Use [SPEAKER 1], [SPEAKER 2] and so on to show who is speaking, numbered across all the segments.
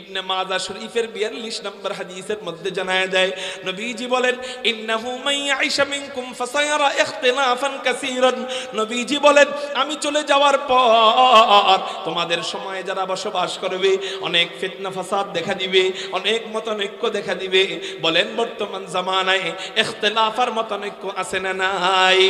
[SPEAKER 1] ইবনে মাজা শরীফের 42 নম্বর হাদিসের মধ্যে জানায় যায়, নবীজি বলেন, ইন্নাহু ইয়াইশা মিনকুম ফাসায়ারা ইখতিলাফান কাসীরান। নবীজি বলেন, আমি চলে যাওয়ার পর তোমাদের সময়ে যারা বসবাস করবে, অনেক ফিতনা ফাসাদ দেখা দিবে, অনেক মতানৈক্য দেখা দিবে। বলেন, বর্তমান জামানায় ইখতিলাফার মতানৈক্য আছে না নাই?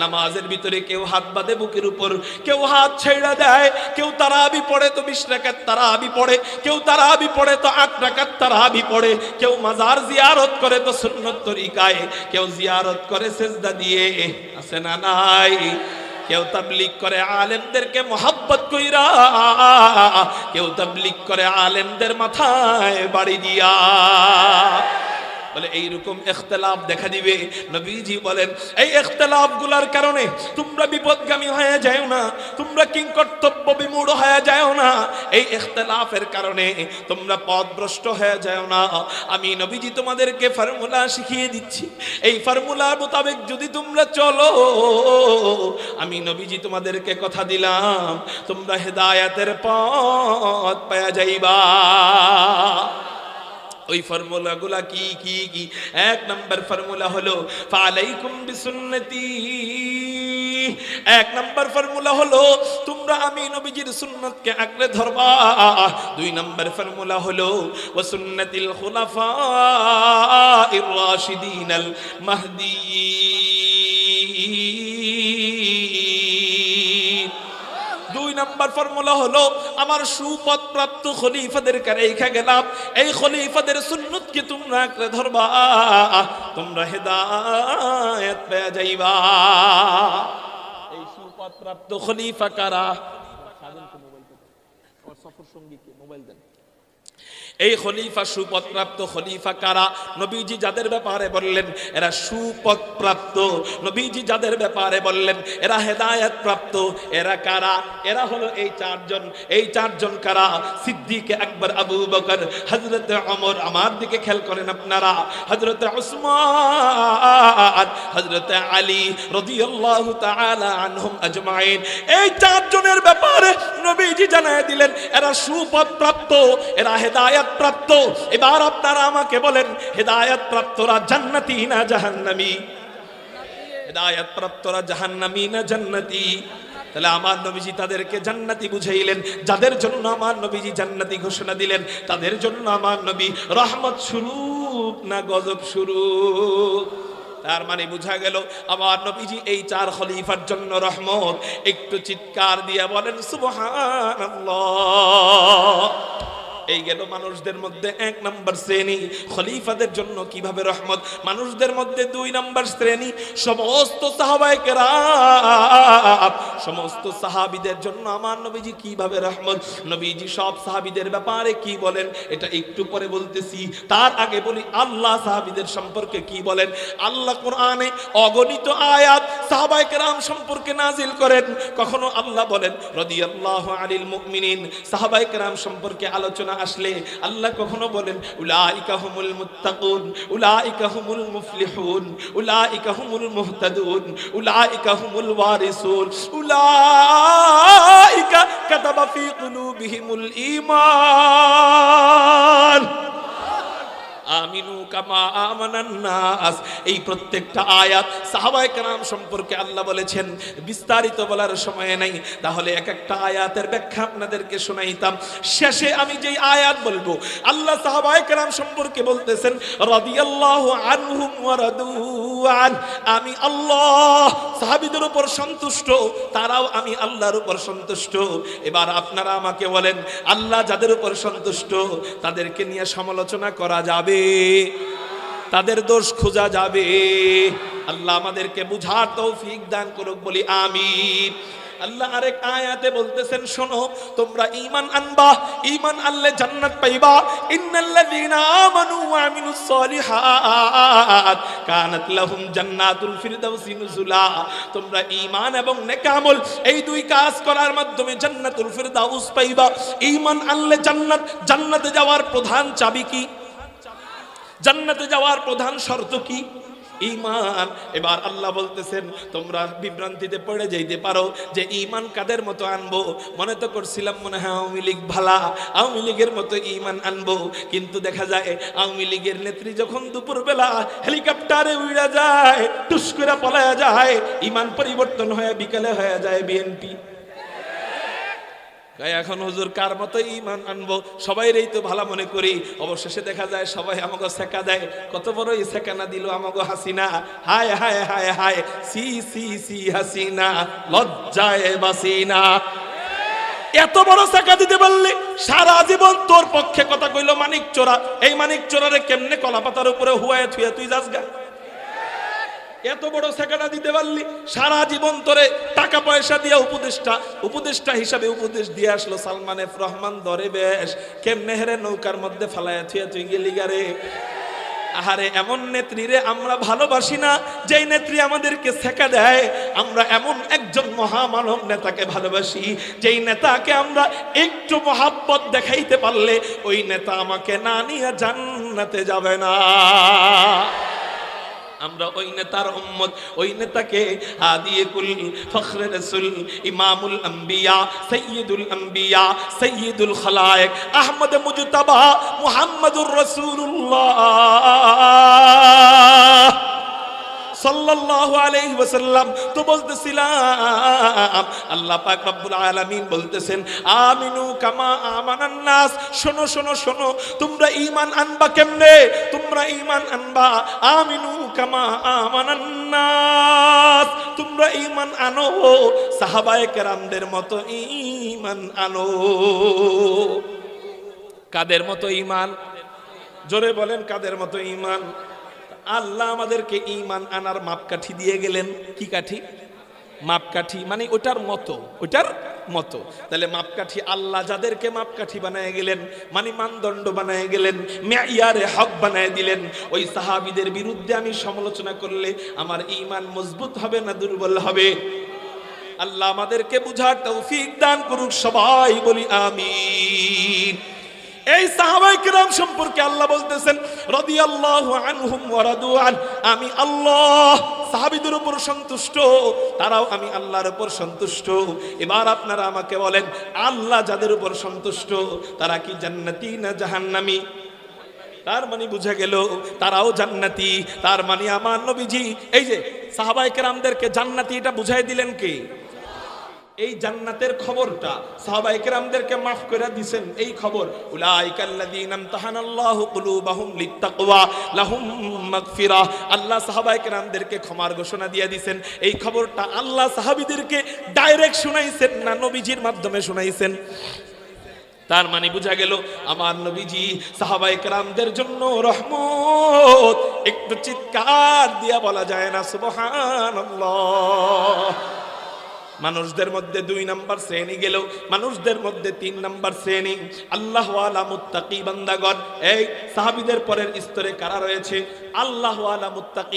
[SPEAKER 1] নামাজের ভিতরে কেউ হাত বাঁধে বুকের উপর, কেউ হাত ছেড়ে দেয়, কেউ তারাবি পড়ে, তো বিশ রাকাত তারাবি পড়ে, কেউ তারাবি পড়ে তো আট রাকাত তারাবি পড়ে। কেউ মাজার জিয়ারত করে তো সুন্নত তরিকায়। কেউ জিয়ারত করে সেজদা দিয়ে। আছে না নাই? কেউ তাবলিক করে আলেমদেরকে মোহাব্বত কইরা। কেউ তাবলিক করে আলেমদের মাথায় বাড়ি দিয়া। বলে, এইরকম ইখতলাফ দেখা দিবে। নবীজি বলেন, এই ইখতলাফগুলার কারণে তোমরা বিপদগামী হয়ে যাও না, তোমরা কিং কর্তব্য বিমূঢ় হয়ে যাও না। এই ইখতলাফের কারণে তোমরা পথভ্রষ্ট হয়ে যাও না। আমি নবীজি তোমাদেরকে ফর্মুলা শিখিয়ে দিচ্ছি। এই ফর্মুলার মোতাবেক যদি তোমরা চলো, আমি নবীজি তোমাদেরকে কথা দিলাম, তোমরা হেদায়াতের পথ পায়া যাইবা। ওই ফর্মুলাগুলা কি কি কি? এক নম্বর ফর্মুলা হলো, ফালাইকুম বিসুন্নতি। এক নম্বর ফর্মুলা হলো, তোমরা আমি নবীজির সুন্নতকে আঁকড়ে ধরবা। দুই নম্বর ফর্মুলা হলো ওয়া সুন্নাতিল খুলাফা ইর রাশিদিন আল মাহদি। নাম্বার ফর্মুলা হলো, আমার সুপথ প্রাপ্ত খলিফাদেরকে রেখে গেলাম। এই খলিফাদের সুন্নতকে তোমরা আঁকড়ে ধরবা? তোমরা হেদায়েত পেয়ে যাইবা। এই সুপথ প্রাপ্ত খলিফা কারা? মোবাইল দেন। এই খলিফা সুপথপ্রাপ্ত খলিফা কারা? নবীজি যাদের ব্যাপারে বললেন, এরা সুপথপ্রাপ্ত নবীজি যাদের ব্যাপারে বললেন, এরা হেদায়ত প্রাপ্ত এরা কারা? এরা হলো এই চারজন। এই চারজন কারা? সিদ্দিক আকবর, আবু বকর, হযরত অমর আমার দিকে খেয়াল করেন আপনারা। হযরত উসমান হযরত আলী রাদিয়াল্লাহু তাআলা আনহুম আজমাইন। এই চারজনের ব্যাপারে নবীজি জানায় দিলেন, এরা সুপথপ্রাপ্ত এরা হেদায়েত প্রাপ্ত। এবার আপনারা আমাকে বলেন, হেদায়েত প্রাপ্তরা জান্নাতি না জাহান্নামী? হেদায়েত প্রাপ্তরা জাহান্নামী না জান্নাতি? তাহলে আমার নবীজি তাদেরকে জান্নাতি বুঝাইলেন। যাদের জন্য আমার নবীজি জান্নাতি ঘোষণা দিলেন, তাদের জন্য আমার নবী রহমত স্বরূপ না গজব স্বরূপ? তার মানে বোঝা গেল, আমার নবীজি এই চার খলিফার জন্য রহমত। একটু চিৎকার দিয়ে বলেন, সুবহানাল্লাহ। এই গেল মানুষদের মধ্যে এক নম্বর শ্রেণি। খলিফাদের জন্য কীভাবে রহমত? মানুষদের মধ্যে দুই নম্বর শ্রেণি। সমস্ত সমস্ত সাহাবিদের জন্য আমার নবীজি কীভাবে রহমত? নবীজি সব সাহাবিদের ব্যাপারে কি বলেন? এটা একটু পরে বলতেছি। তার আগে বলি, আল্লাহ সাহাবিদের সম্পর্কে কি বলেন? আল্লাহ কোরআনে অগণিত আয়াত সাহাবাইকেরাম সম্পর্কে নাজিল করেন। কখনো আল্লাহ বলেন, রদিয়াল্লাহু আলিল মুমিনিন। সাহাবাইকেরাম সম্পর্কে আলোচনা আসলে আল্লাহ কখনো বলেন, উলাইকা হুমুল মুত্তাকুন, উলাইকা হুমুল মুফলিহুন, উলাইকা হুমুল মুহতাদুন, উলাইকা হুমুল ওয়ারিসুন। উলাইকা কাতাবা ফি কুলুবিহিমুল ঈমান। আমিনু কামা আমানান্নাস এই প্রত্যেকটা আয়াত সাহাবায়ে কেরাম সম্পর্কে আল্লাহ বলেছেন, বিস্তারিত বলার সময় নাই। তাহলে এক একটা আয়াতের ব্যাখ্যা আপনাদেরকে শোনাইতাম। শেষে আমি যেই আয়াত বলব, আল্লাহ সাহাবায়ে কেরাম সম্পর্কে বলতেছেন, রাদিয়াল্লাহু আনহুম ওয়া রাদু আমি আল্লাহ। সাহাবিদের উপর সন্তুষ্ট, তারাও আমি আল্লাহর উপর সন্তুষ্ট। এবার আপনারা আমাকে বলেন, আল্লাহ যাদের উপর সন্তুষ্ট, তাদেরকে নিয়ে সমালোচনা করা যাবে? তাদের দোষ খোঁজা যাবে? আল্লাহ আমাদেরকে বুঝার তৌফিক দান করুক, বলি আমিন। আল্লাহ আরেক আয়াতে বলতেছেন, শোনো, তোমরা ঈমান আনবা, ঈমান আনলে জান্নাত পাইবা। ইন্নাল্লাযীনা আমানু ওয়া আমিলুস সলিহাত কানাত লাহুম জান্নাতুল ফিরদাউসি নুজুলা। তোমরা ঈমান এবং নেক আমল এই দুই কাজ করার মাধ্যমে জান্নাতুল ফিরদাউস পাইবা। ঈমান আনলে জান্নাত, জান্নাতে যাওয়ার প্রধান চাবি কি? জান্নাতে যাওয়ার প্রধান শর্ত কি? ইমান এবার আল্লাহ বলতেছেন, তোমরা বিভ্রান্তিতে পড়ে যাইতে পারো যে ইমান কাদের মতো আনব? মনে তো করছিলাম মনে হয় আওয়ামী লীগ ভালা। আওয়ামী লীগের মতো ইমান আনব। কিন্তু দেখা যায়, আওয়ামী লীগের নেত্রী যখন দুপুরবেলা হেলিকপ্টারে উড়া যায়, টুস করে পলায়া যায় ইমান পরিবর্তন হয়ে বিকালে হয়ে যায় বিএনপি। এখন হুজুর কার মতো ইমান আনব? সবাইরই তো ভালো মনে করি। অবশেষে দেখা যায় সবাই আমাকে সেকা দেয়। কত বড় এই সেকানা দিল আমাকে হাসিনা। হায় হায় হায় হায়, সি সি সি, হাসিনা, লজ্জায় বাসিনা। এত বড় সেকা দিতে পারলি সারা জীবন তোর পক্ষে কথা কইলো মানিক চোরা। এই মানিক চোরারে কেমনে কলাপাতার উপরে হুয়ায় থুয়ে তুই যাস গা? এত বড় সেকাটা দিতে পারলি? সারা জীবন তোরে টাকা পয়সা দিয়ে উপদেষ্টা উপদেষ্টা হিসাবে উপদেশ দিয়ে আসলো, সালমান এফ রহমান দরে বেশ। কেমনে হেরে নৌকার মধ্যে ফালায় থুয়ে তুই গেলি গারে আহারে, এমন নেত্রীরে আমরা ভালোবাসি না, যেই নেত্রী আমাদেরকে শেখা দেয়। আমরা এমন একজন মহামানব নেতাকে ভালোবাসি, যেই নেতাকে আমরা একটু মহাব্বত দেখাইতে পারলে ওই নেতা আমাকে না নিয়ে জান্নাতে যাবে না। আমরা ওই নেতার উম্মত, ওই নেতাকে হাদিয়ে কুল ফখরে রসুল, ইমামুল আম্বিয়া সৈয়দুল আম্বিয়া সৈয়দুল খলায়েক, আহমদ মুজতবা, মুহাম্মদুর রাসূলুল্লাহ। সাল্লাল্লাহু আলাইহি ওয়াসাল্লাম, তো বলতেছিলাম, আল্লাহ পাক রব্বুল আলামিন বলতেছেন, আমিনু কামা আমানান নাস। শোনো শোনো শোনো, তোমরা ঈমান আনবা কেমনে? তোমরা ঈমান আনবা, আমিনু কামা আমানান নাস। তোমরা ঈমান আনো, সাহাবায়ে কেরামদের মতো ঈমান আনো। কাদের মতো ঈমান? জোরে বলেন, কাদের মতো ঈমান? আল্লাহ আমাদেরকে ইমান আনার মাপকাঠি দিয়ে গেলেন। কি কাঠি? মাপকাঠি মানে ওটার মতো ওটার মতো। তাহলে মাপকাঠি আল্লাহ যাদেরকে মাপকাঠি বানায় গেলেন মানে মানদণ্ড বানায় গেলেন, মেয়ারে হক বানায় দিলেন। ওই সাহাবিদের বিরুদ্ধে আমি সমালোচনা করলে আমার ইমান মজবুত হবে না দুর্বল হবে? আল্লাহ আমাদেরকে বুঝার তৌফিক দান করুক সবাই, বলি আমিন। এই সাহাবাই কিরাম সম্পর্কে আল্লাহ বলতেছেন আনহুম ওয়া আমি আল্লাহ, সাহাবিদের উপর সন্তুষ্ট, তারাও আমি আল্লাহর উপর সন্তুষ্ট। এবার আপনারা আমাকে বলেন, আল্লাহ যাদের উপর সন্তুষ্ট, তারা কি জান্নাতি না জাহান্নামী? তার মানে বুঝা গেল, তারাও জান্নাতি। তার মানে আমার নবীজি, এই যে সাহাবাই কেরামদেরকে জান্নাতি এটা বুঝাই দিলেন কে? এই জান্নাতের খবরটা সাহাবাই কেরামদেরকে মাফ করে দিছেন। এই খবর, উলাইকাল্লাযীনা ইমতাহানাল্লাহু কুলুবাহুম লিত্তাকওয়া, লাহুম আল্লাহ ক্ষমার ঘোষণা দিয়ে দিছেন। এই খবরটা আল্লাহ সাহাবীদেরকে ডাইরেক্ট শুনাইছেন না নবীজির মাধ্যমে শুনাইছেন। তার মানে বোঝা গেল, আমার নবীজি সাহাবাই কেরামদের জন্য রহমত, একটু চিৎকার দিয়া বলা যায় না, সুবহানাল্লাহ। মানুষদের মধ্যে দুই নাম্বার শ্রেণি গেল মানুষদের মধ্যে তিন নাম্বার শ্রেণি। আল্লাহ আলা বান্দাগণ। এই সাহাবিদের পরের স্তরে কারা রয়েছে? আল্লাহ আলা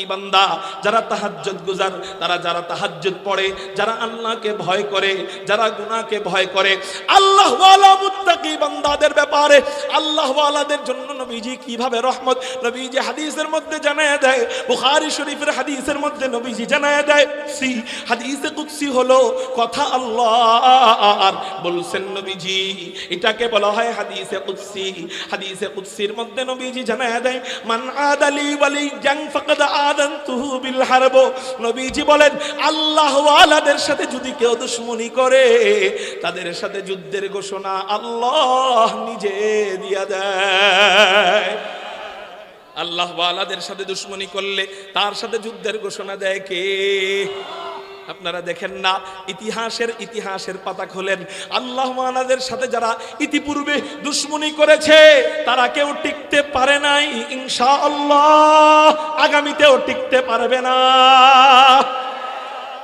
[SPEAKER 1] বান্দা। যারা তাহাজ্জুদ গুজার, তারা যারা তাহাজ্জুদ পড়ে, যারা আল্লাহকে ভয় করে, যারা গুনাহকে ভয় করে, আল্লাহ আলা মুত্তাকি বান্দাদের ব্যাপারে আল্লাহ আলাদের জন্য নবীজি কীভাবে রহমত, নবীজি হাদিসের মধ্যে জানায় দেয়, বুখারী শরীফের হাদিসের মধ্যে নবীজি জানায় দেয়, সি, হাদিসে কুদসি হলো কথা আল্লাহ বলছেন নবীজি, এটাকে বলা হয় হাদিসে কুদসি, হাদিসে কুদসির মধ্যে নবীজি জানায় দেয়, মান আদালি ওয়ালি বিল হারব, নবীজি বলেন আল্লাহ ওয়ালাদের সাথে যদি কেউ দুশমনি করে, তাদের সাথে যুদ্ধের ঘোষণা আল্লাহ নিজে দিয়া দেয়। আল্লাহ ওয়ালাদের সাথে দুশ্মনী করলে তার সাথে যুদ্ধের ঘোষণা দেয় কে? আপনারা দেখেন না, ইতিহাসের ইতিহাসের পাতা খোলেন। আল্লাহ মানাদের সাথে যারা ইতিপূর্বে দুশ্মনী করেছে, তারা কেউ টিকতে পারে নাই ইনশা আল্লাহ আগামীতেও টিকতে পারবে না।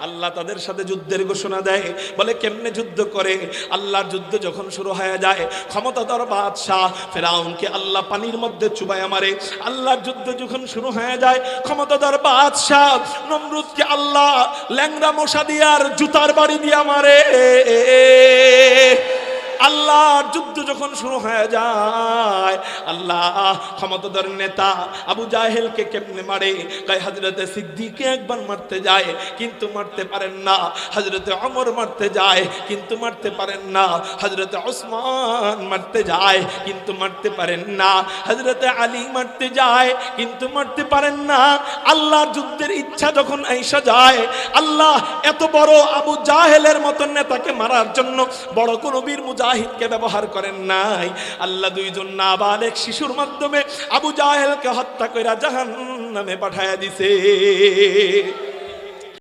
[SPEAKER 1] আল্লাহ তাদের সাথে যুদ্ধের ঘোষণা দেয়। বলে, কেমনে যুদ্ধ করে? আল্লাহর যুদ্ধ যখন শুরু হয়ে যায়, ক্ষমতাধর বাদশাহ ফেরাউনকে আল্লাহ পানির মধ্যে চুবায় মারে। আল্লাহর যুদ্ধ যখন শুরু হয়ে যায়, ক্ষমতাধর বাদশাহ নমরুদকে আল্লাহ ল্যাংরা মশা দিয়ার জুতার বাড়ি দিয়া মারে। আল্লাহর যুদ্ধ যখন শুরু হয়ে যায়, আল্লাহ ক্ষমতাধর নেতা আবু জাহেলকে কেমনে মারে? কয় হজরতে সিদ্দিকে একবার মারতে যায়, কিন্তু মারতে পারেন না। হজরতে অমর মারতে যায়, কিন্তু মারতে পারেন না। হজরতে ওসমান মারতে যায়, কিন্তু মারতে পারেন না। হজরতে আলী মারতে যায়, কিন্তু মারতে পারেন না। আল্লাহ যুদ্ধের ইচ্ছা যখন আইসা যায়, আল্লাহ এত বড় আবু জাহেলের মতন নেতাকে মারার জন্য বড় কোন বীর মুজাহিদকে ব্যবহার করেন নাই। আল্লাহ দুইজন নাবালেক শিশুর মাধ্যমে আবু জাহেলকে হত্যা করে জাহান নামে পাঠায়া দিছে।